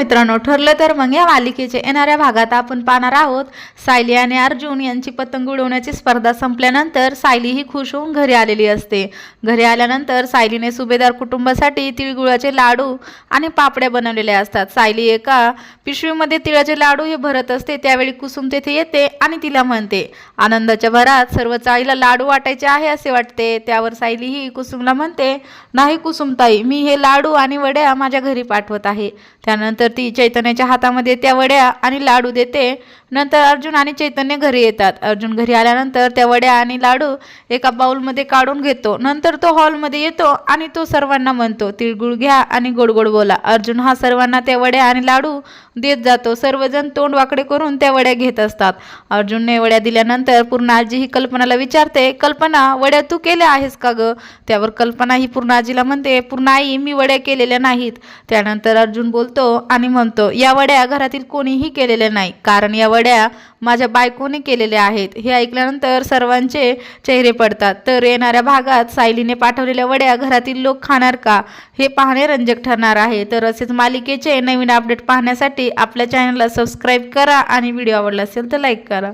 मित्रांनो ठरलं तर मग या मालिकेच्या येणाऱ्या भागात आपण पाहणार आहोत. सायली आणि अर्जुन यांची पतंग उडवण्याची स्पर्धा संपल्यानंतर सायली ही खुश होऊन घरी आलेली असते. घरी आल्यानंतर सायलीने सुभेदार कुटुंबासाठी तिळगुळाचे लाडू आणि पापड्या बनवलेल्या असतात. सायली एका पिशवीमध्ये तिळाचे लाडू हे भरत असते त्यावेळी कुसुम तेथे येते आणि तिला म्हणते आनंदाच्या भरात सर्व चाळीला लाडू वाटायचे आहे असे वाटते. त्यावर सायली ही कुसुमला म्हणते नाही कुसुमताई मी हे लाडू आणि वड्या माझ्या घरी पाठवत आहे. त्यानंतर ती चैतन्याच्या हातामध्ये त्या वड्या आणि लाडू देते. नंतर अर्जुन आणि चैतन्य घरी येतात. अर्जुन घरी आल्यानंतर त्या वड्या आणि लाडू एका बाउलमध्ये काढून घेतो. नंतर तो हॉलमध्ये येतो आणि तो सर्वांना म्हणतो तिळगुळ घ्या आणि गोड गोड बोला. अर्जुन हा सर्वांना त्या वड्या आणि लाडू देत जातो. सर्वजण तोंड वाकडे करून त्या वड्या घेत असतात. अर्जुनने वड्या दिल्यानंतर पूर्ण आजी ही कल्पनाला विचारते कल्पना वड्या तू केल्या आहेस का ग? त्यावर कल्पना ही पूर्णाजीला म्हणते पूर्ण आई मी वड्या केलेल्या नाहीत. त्यानंतर अर्जुन बोलतो आणि म्हणतो या वड्या घरातील कोणीही केलेल्या नाही. कारण या वड्या माझ्या बायकोने केलेल्या आहेत. हे ऐकल्यानंतर सर्वांचे चेहरे पडतात. तर येणाऱ्या भागात सायलीने पाठवलेल्या वड्या घरातील लोक खाणार का? हे पाहणे रंजक ठरणार आहे. तर असेच मालिकेचे नवीन अपडेट पाहण्यासाठी आपल्या चॅनलला सबस्क्राईब करा आणि व्हिडिओ आवडला असेल तर लाईक करा.